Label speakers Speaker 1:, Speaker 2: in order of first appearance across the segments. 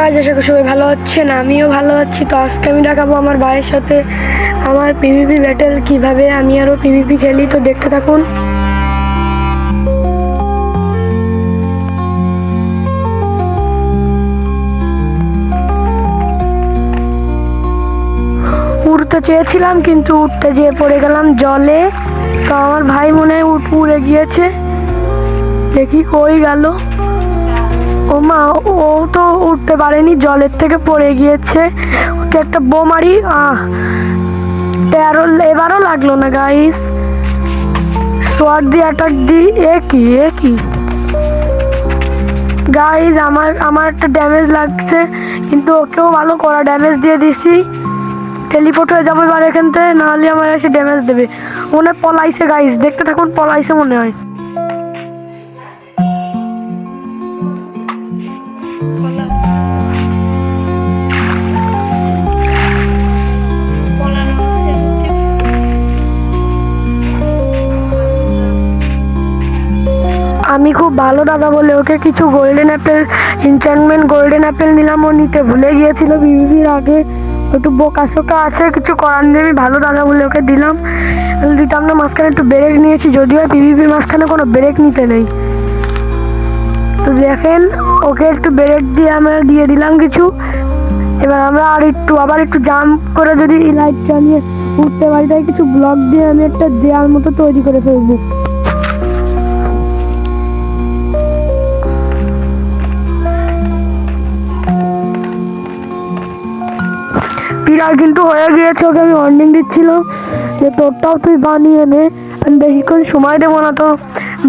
Speaker 1: গাছ আশা করি সবাই ভালো হচ্ছেন আমিও ভালো আছি। তো আজকে আমি দেখাবো আমার ভাইয়ের সাথে আমার পিভিপি ব্যাটেল কীভাবে আমি আরও পিভিপি খেলি। তো দেখতে থাকুন। উঠতে চেয়েছিলাম, কিন্তু উঠতে যেয়ে পড়ে গেলাম জলে। তো আমার ভাই মনে হয় উঠ উড়ে গিয়েছে। দেখি কই গেল। পারেনি জলের থেকে পড়ে গিয়েছে। ওকে একটা বোমারি তেরো, এবারও লাগল না গাইস সোয়ার দিয়ে অ্যাটাক দি এ কি এ কি? গাইজ আমার আমার একটা ড্যামেজ লাগছে, কিন্তু ওকেও ভালো করা ড্যামেজ দিয়ে দিছি। টেলিপোর্ট হয়ে যাব এবার এখান থেকে, নাহলে আমার এসে ড্যামেজ দেবে। মনে পলাইছে গাইস দেখতে থাকুন, পলাইছে মনে হয়। আমি খুব ভালো দাদা বলে ওকে কিছু golden apple enchantment golden apple নিলাম। ও নিতে ভুলে গিয়েছিল বিবিবির আগে। একটু বোকা শোকা আছে, কিছু করার নেই। আমি ভালো দাদা বলে ওকে দিলাম। দিতাম না, মাঝখানে একটু ব্রেক নিয়েছি। যদিও পিভিপির মাঝখানে কোনো ব্রেক নিতে নেই। তো দেখেন, ওকে একটু ব্রেক দিয়ে আমরা দিয়ে দিলাম কিছু। এবার আমরা আর একটু, আবার একটু জাম্প করে যদি লাইট চালিয়ে উঠতে পারি, তাই কিছু ব্লক দিয়ে আমি একটা দেয়াল মতো তৈরি করে ফেলব। পিলার কিন্তু হয়ে গিয়েছে, ওকে আমি ওয়ার্নিং দিচ্ছিলাম যে তোরটাও তুই বানিয়ে নে। আমি বেশিক্ষণ সময় দেবো না তো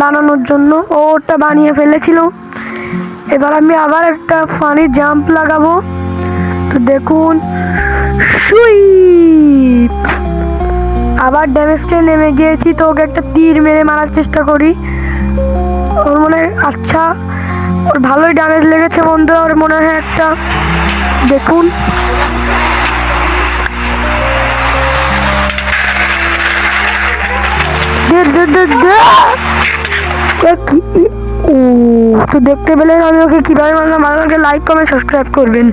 Speaker 1: বানানোর জন্য। ও ওটা বানিয়ে ফেলেছিল। এবার আমি আবার একটা ফানি জাম্প লাগাবো। তো দেখুন সুই আবার ড্যামেজটা নেমে গিয়েছি, তো ওকে একটা তীর মেরে মারার চেষ্টা করি। ওর মনে আচ্ছা ওর ভালোই ড্যামেজ লেগেছে বন্ধুরা ওর মনে হয় একটা, দেখুন। তো দেখতে পেলেন আমি ওকে কীভাবে মারলাম? ভালো লাইক কমেন্ট সাবস্ক্রাইব করবেন।